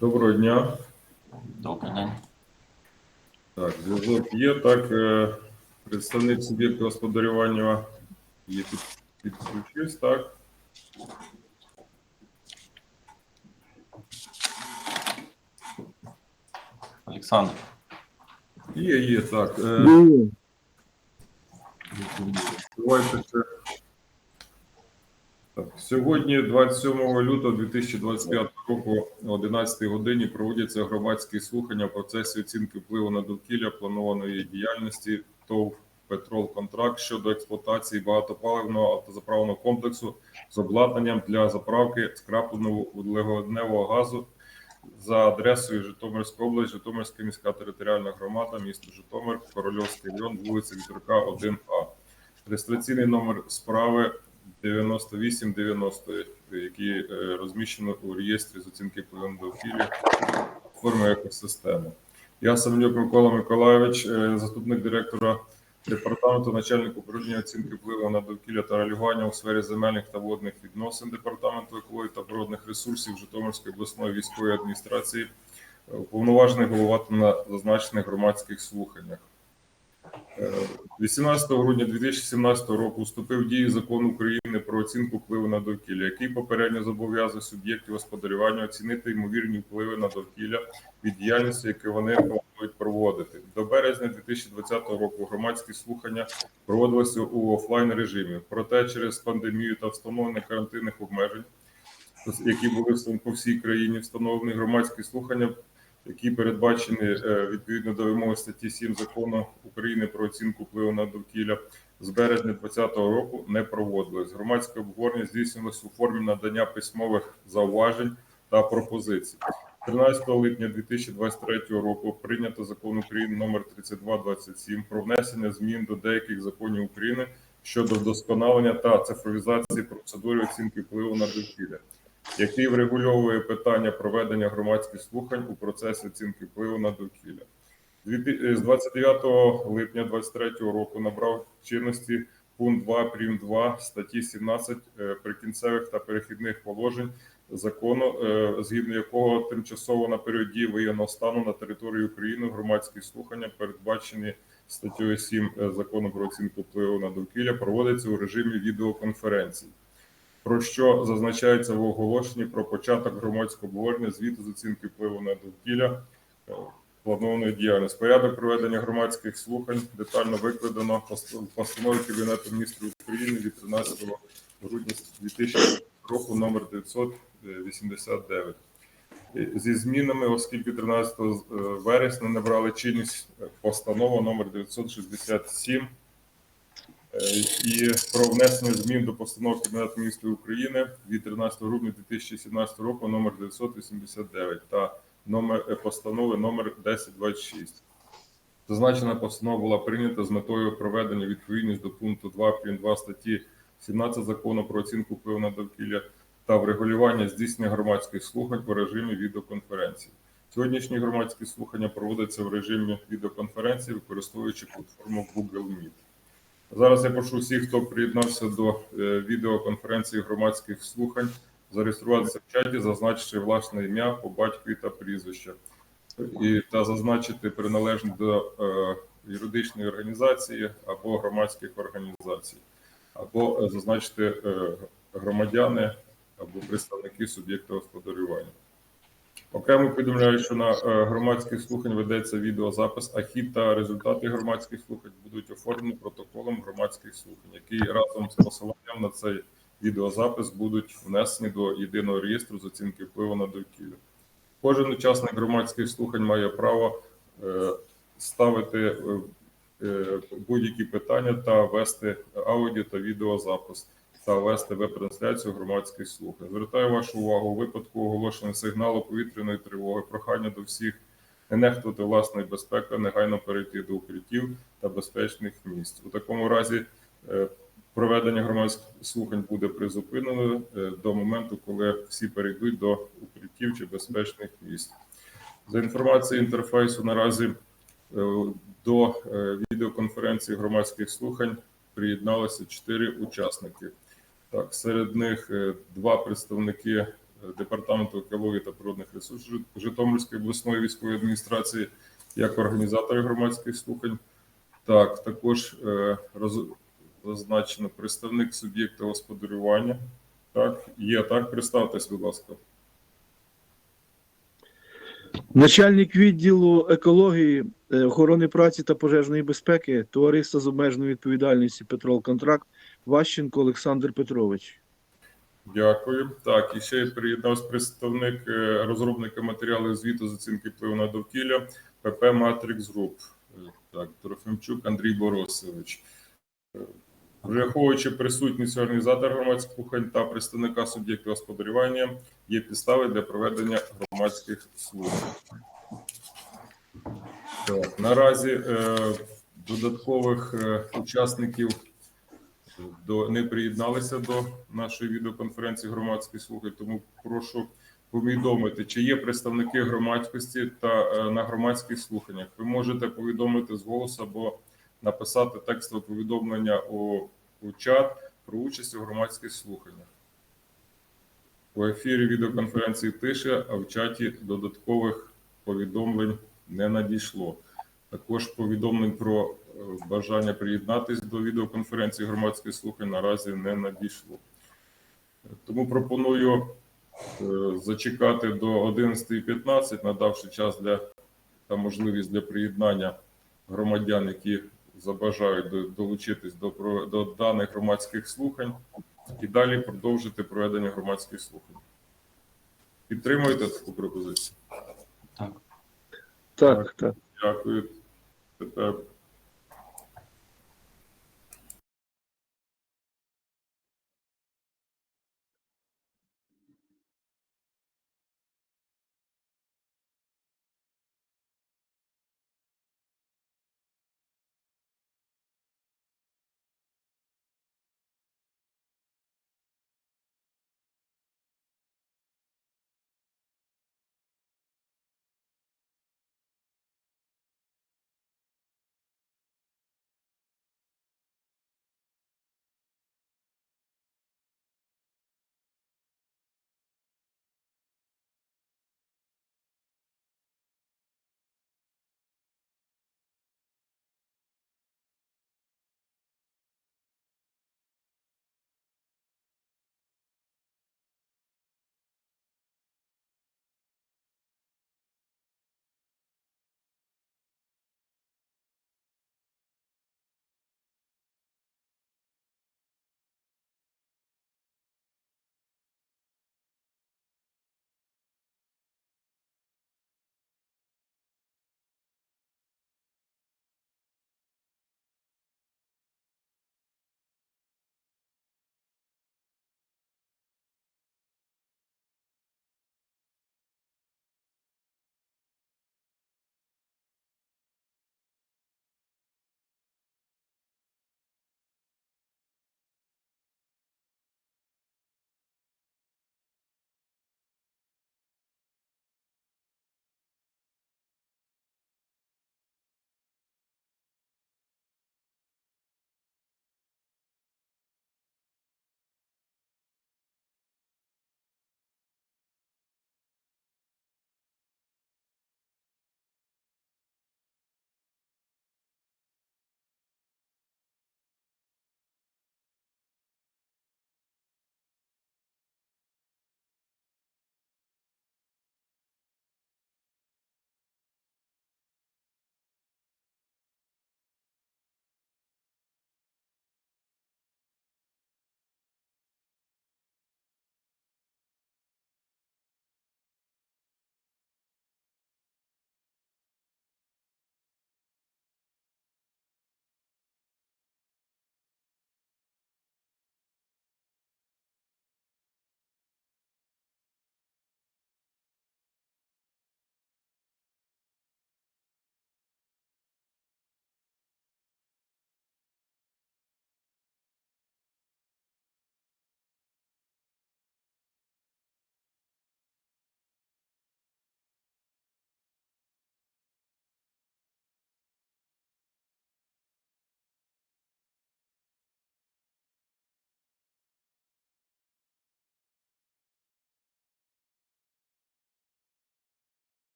Доброго дня. Добрий день. Так, зв'язок є. Так, е, представник суб'єкту господарювання є під, підключився, так. Олександр. Є, є, так. Е, давайте ще. Так, сьогодні, 27 лютого 2025 року, о 11 годині проводяться громадські слухання в процесі оцінки впливу на довкілля планованої діяльності ТОВ Петрол Контракт щодо експлуатації багатопаливного автозаправного комплексу з обладнанням для заправки скрапленого вуглеводневого газу за адресою Житомирська область, Житомирська міська територіальна громада, місто Житомир, Корольовський район, вулиця Вітерка, 1А. Реєстраційний номер справи 9890, який е, розміщено у реєстрі з оцінки впливу довкілля форми екосистеми. Я Самнюк Микола Миколайович, е, заступник директора департаменту, начальник управління оцінки впливу на довкілля та регулювання у сфері земельних та водних відносин департаменту екології та природних ресурсів Житомирської обласної військової адміністрації, е, уповноважений голова на зазначених громадських слуханнях. Е, 18 грудня 2017 року вступив в дію закон України про оцінку впливу на довкілля, який попередньо зобов'язує суб'єктів господарювання оцінити ймовірні впливи на довкілля від діяльності, які вони планують проводити. До березня 2020 року громадські слухання проводилися у офлайн режимі. Проте через пандемію та встановлення карантинних обмежень, які були по всій країні, встановлені громадські слухання які передбачені е, відповідно до вимоги статті 7 закону України про оцінку впливу на довкілля з березня 2020 року не проводилось. Громадське обговорення здійснювалося у формі надання письмових зауважень та пропозицій. 13 липня 2023 року прийнято закон України номер 3227 про внесення змін до деяких законів України щодо вдосконалення та цифровізації процедури оцінки впливу на довкілля який врегульовує питання проведення громадських слухань у процесі оцінки впливу на довкілля. З 29 липня 2023 року набрав чинності пункт 2 прим. 2 статті 17 е, прикінцевих та перехідних положень закону, е, згідно якого тимчасово на період дії воєнного стану на території України громадські слухання, передбачені статтею 7 е, закону про оцінку впливу на довкілля, проводяться у режимі відеоконференцій про що зазначається в оголошенні про початок громадського обговорення звіту з оцінки впливу на довкілля е, планованої діяльності. Порядок проведення громадських слухань детально викладено в постанові Кабінету міністрів України від 13 грудня 2000 року номер 989. Е, Зі змінами, оскільки 13 вересня набрали чинність е, постанова номер 967 Е, і про внесення змін до постанови Кабінету міністрів України від 13 грудня 2017 року номер 989 та номер е, постанови номер 1026. Зазначена постанова була прийнята з метою проведення відповідність до пункту 2 прим. 2 статті 17 закону про оцінку впливу на довкілля та врегулювання здійснення громадських слухань у режимі відеоконференції. Сьогоднішні громадські слухання проводяться в режимі відеоконференції, використовуючи платформу Google Meet. Зараз я прошу всіх, хто приєднався до е, відеоконференції громадських слухань, зареєструватися в чаті, зазначивши власне ім'я по батькові та прізвище, і та зазначити приналежність до е, юридичної організації або громадських організацій, або е, зазначити е, громадяни або представники суб'єкта господарювання. Окремо повідомляю, що на е, громадських слухань ведеться відеозапис, а хід та результати громадських слухань будуть оформлені протоколом громадських слухань, які разом з посиланням на цей відеозапис будуть внесені до єдиного реєстру з оцінки впливу на довкілля. Кожен учасник громадських слухань має право е, ставити е, будь-які питання та вести аудіо та відеозапис та вести веб-трансляцію громадських слухань. Звертаю вашу увагу у випадку оголошення сигналу повітряної тривоги, прохання до всіх не нехтувати власної безпеки, негайно перейти до укриттів та безпечних місць. У такому разі е, проведення громадських слухань буде призупинено е, до моменту, коли всі перейдуть до укриттів чи безпечних місць. За інформацією інтерфейсу, наразі е, до відеоконференції громадських слухань приєдналося чотири учасники. Так, серед них е, два представники е, департаменту екології та природних ресурсів Житомирської обласної військової адміністрації як організатори громадських слухань. Так, також е, роз- зазначено представник суб'єкта господарювання. Так, є так. Представтесь, будь ласка. Начальник відділу екології, охорони праці та пожежної безпеки товариства з обмеженою відповідальністю Петрол Контракт Ващенко Олександр Петрович. Дякую. Так, і ще приєднався представник е, розробника матеріалів звіту з оцінки впливу на довкілля ПП Матрикс Груп. Е, Так, Трофимчук Андрій Борисович. Е, Враховуючи присутність організатора громадських слухань та представника суб'єкту господарювання, є підстави для проведення громадських слухань. Так, наразі е, додаткових е, учасників до не приєдналися до нашої відеоконференції громадських слухань, тому прошу повідомити, чи є представники громадськості та е, на громадських слуханнях. Ви можете повідомити з голосу або написати текстове повідомлення у, у чат про участь у громадських слуханнях. У ефірі відеоконференції тиша, а в чаті додаткових повідомлень не надійшло. Також повідомлень про бажання приєднатись до відеоконференції громадських слухань наразі не надійшло. Тому пропоную е, зачекати до 11.15, надавши час для та можливість для приєднання громадян, які забажають долучитись до, до даних громадських слухань, і далі продовжити проведення громадських слухань. Підтримуєте таку пропозицію? Так. Так, так. Дякую. Тепер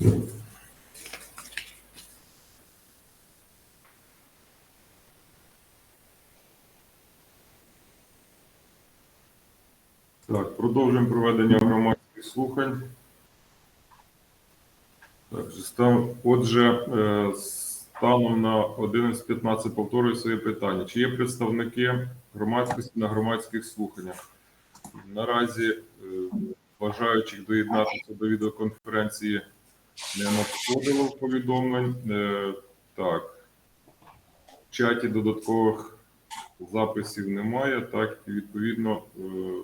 Так, продовжуємо проведення громадських слухань. Так, Отже, е, станом на 11.15 повторюю своє питання. Чи є представники громадськості на громадських слуханнях? Наразі е, бажаючих доєднатися до відеоконференції не надходило повідомлень. Е, Так, в чаті додаткових записів немає, так і відповідно е,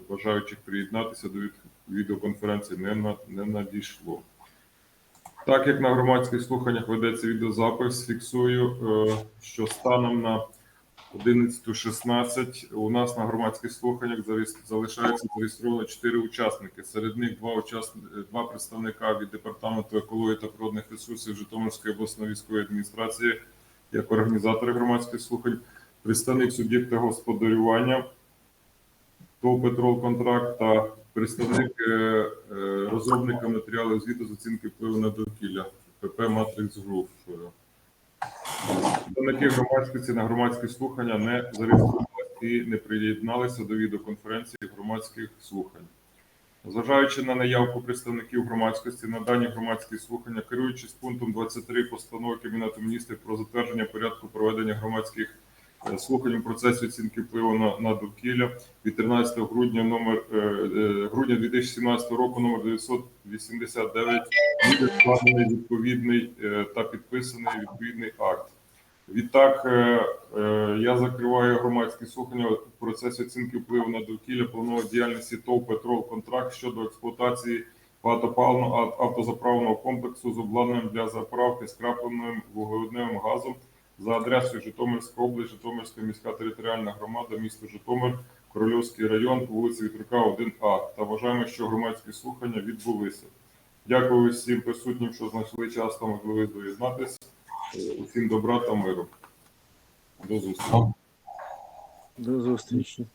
бажаючих приєднатися до від- відеоконференції не, на, не надійшло. Так як на громадських слуханнях ведеться відеозапис, фіксую, е, що станом на 11.16 у нас на громадських слуханнях залишається зареєстровано 4 учасники. Серед них два, учасни... два представника від департаменту екології та природних ресурсів Житомирської обласної військової адміністрації як організатори громадських слухань, представник суб'єкта господарювання ТОВ «Петрол Контракт» та представник е, е, розробника матеріалів звіту з оцінки впливу на довкілля ПП Матрикс Груп. Представники громадськості на громадські слухання не зареєструвалися і не приєдналися до відеоконференції громадських слухань. Зважаючи на наявку представників громадськості на дані громадські слухання, керуючись пунктом 23 постанови Кабінету міністрів про затвердження порядку проведення громадських е, слухань у процесі оцінки впливу на, на довкілля від 13 грудня номер е, е, грудня 2017 року номер 989 буде складений відповідний та підписаний відповідний акт. Відтак, я закриваю громадські слухання в процесі оцінки впливу на довкілля планової діяльності ТОВ «Петрол Контракт» щодо експлуатації багатопаливного ав- автозаправного комплексу з обладнанням для заправки скрапленим вуглеводневим газом за адресою Житомирська область, Житомирська міська територіальна громада, місто Житомир, Корольовський район, по вулиці Вітрука, 1А. Та вважаємо, що громадські слухання відбулися. Дякую всім присутнім, що знайшли час та можливість доєднатися. Усім добра та миру. До зустрічі. До зустрічі.